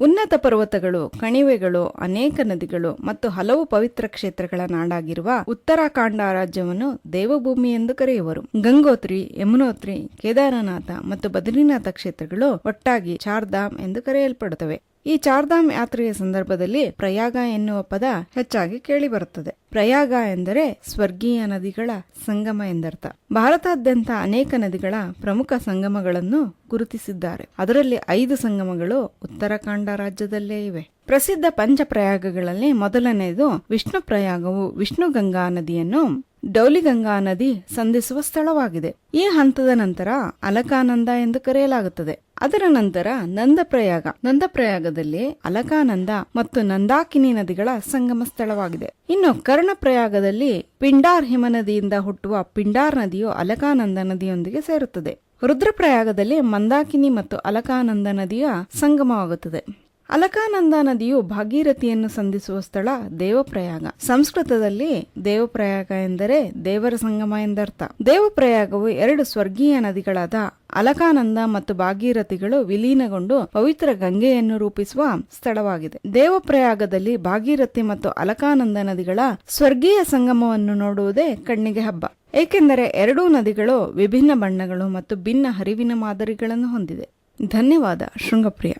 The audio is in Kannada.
ಉನ್ನತ ಪರ್ವತಗಳು, ಕಣಿವೆಗಳು, ಅನೇಕ ನದಿಗಳು ಮತ್ತು ಹಲವು ಪವಿತ್ರ ಕ್ಷೇತ್ರಗಳ ನಾಡಾಗಿರುವ ಉತ್ತರಾಖಂಡ ರಾಜ್ಯವನ್ನು ದೇವಭೂಮಿ ಎಂದು ಕರೆಯುವರು. ಗಂಗೋತ್ರಿ, ಯಮುನೋತ್ರಿ, ಕೇದಾರನಾಥ ಮತ್ತು ಬದ್ರಿನಾಥ ಕ್ಷೇತ್ರಗಳು ಒಟ್ಟಾಗಿ ಚಾರ್ಧಾಮ್ ಎಂದು ಕರೆಯಲ್ಪಡುತ್ತವೆ. ಈ ಚಾರ್ಧಾಮ್ ಯಾತ್ರೆಯ ಸಂದರ್ಭದಲ್ಲಿ ಪ್ರಯಾಗ ಎನ್ನುವ ಪದ ಹೆಚ್ಚಾಗಿ ಕೇಳಿಬರುತ್ತದೆ. ಪ್ರಯಾಗ ಎಂದರೆ ಸ್ವರ್ಗೀಯ ನದಿಗಳ ಸಂಗಮ ಎಂದರ್ಥ. ಭಾರತಾದ್ಯಂತ ಅನೇಕ ನದಿಗಳ ಪ್ರಮುಖ ಸಂಗಮಗಳನ್ನು ಗುರುತಿಸಿದ್ದಾರೆ. ಅದರಲ್ಲಿ ಐದು ಸಂಗಮಗಳು ಉತ್ತರಾಖಂಡ ರಾಜ್ಯದಲ್ಲೇ ಇವೆ. ಪ್ರಸಿದ್ಧ ಪಂಚಪ್ರಯಾಗಗಳಲ್ಲಿ ಮೊದಲನೆಯದು ವಿಷ್ಣು ಪ್ರಯಾಗವು ವಿಷ್ಣು ಗಂಗಾ ನದಿಯನ್ನು ಡೌಲಿಗಂಗಾ ನದಿ ಸಂಧಿಸುವ ಸ್ಥಳವಾಗಿದೆ. ಈ ಹಂತದ ನಂತರ ಅಲಕಾನಂದ ಎಂದು ಕರೆಯಲಾಗುತ್ತದೆ. ಅದರ ನಂತರ ನಂದಪ್ರಯಾಗ. ನಂದಪ್ರಯಾಗದಲ್ಲಿ ಅಲಕಾನಂದ ಮತ್ತು ನಂದಾಕಿನಿ ನದಿಗಳ ಸಂಗಮ ಸ್ಥಳವಾಗಿದೆ. ಇನ್ನು ಕರ್ಣಪ್ರಯಾಗದಲ್ಲಿ ಪಿಂಡಾರ್ ಹಿಮನದಿಯಿಂದ ಹುಟ್ಟುವ ಪಿಂಡಾರ್ ನದಿಯು ಅಲಕಾನಂದ ನದಿಯೊಂದಿಗೆ ಸೇರುತ್ತದೆ. ರುದ್ರಪ್ರಯಾಗದಲ್ಲಿ ಮಂದಾಕಿನಿ ಮತ್ತು ಅಲಕಾನಂದ ನದಿಯ ಸಂಗಮವಾಗುತ್ತದೆ. ಅಲಕಾನಂದ ನದಿಯು ಭಾಗೀರಥಿಯನ್ನು ಸಂಧಿಸುವ ಸ್ಥಳ ದೇವಪ್ರಯಾಗ. ಸಂಸ್ಕೃತದಲ್ಲಿ ದೇವಪ್ರಯಾಗ ಎಂದರೆ ದೇವರ ಸಂಗಮ ಎಂದರ್ಥ. ದೇವಪ್ರಯಾಗವು ಎರಡು ಸ್ವರ್ಗೀಯ ನದಿಗಳಾದ ಅಲಕಾನಂದ ಮತ್ತು ಭಾಗೀರಥಿಗಳು ವಿಲೀನಗೊಂಡು ಪವಿತ್ರ ಗಂಗೆಯನ್ನು ರೂಪಿಸುವ ಸ್ಥಳವಾಗಿದೆ. ದೇವಪ್ರಯಾಗದಲ್ಲಿ ಭಾಗೀರಥಿ ಮತ್ತು ಅಲಕಾನಂದ ನದಿಗಳ ಸ್ವರ್ಗೀಯ ಸಂಗಮವನ್ನು ನೋಡುವುದೇ ಕಣ್ಣಿಗೆ ಹಬ್ಬ. ಏಕೆಂದರೆ ಎರಡೂ ನದಿಗಳು ವಿಭಿನ್ನ ಬಣ್ಣಗಳು ಮತ್ತು ಭಿನ್ನ ಹರಿವಿನ ಮಾದರಿಗಳನ್ನು ಹೊಂದಿದೆ. ಧನ್ಯವಾದ, ಶೃಂಗಪ್ರಿಯ.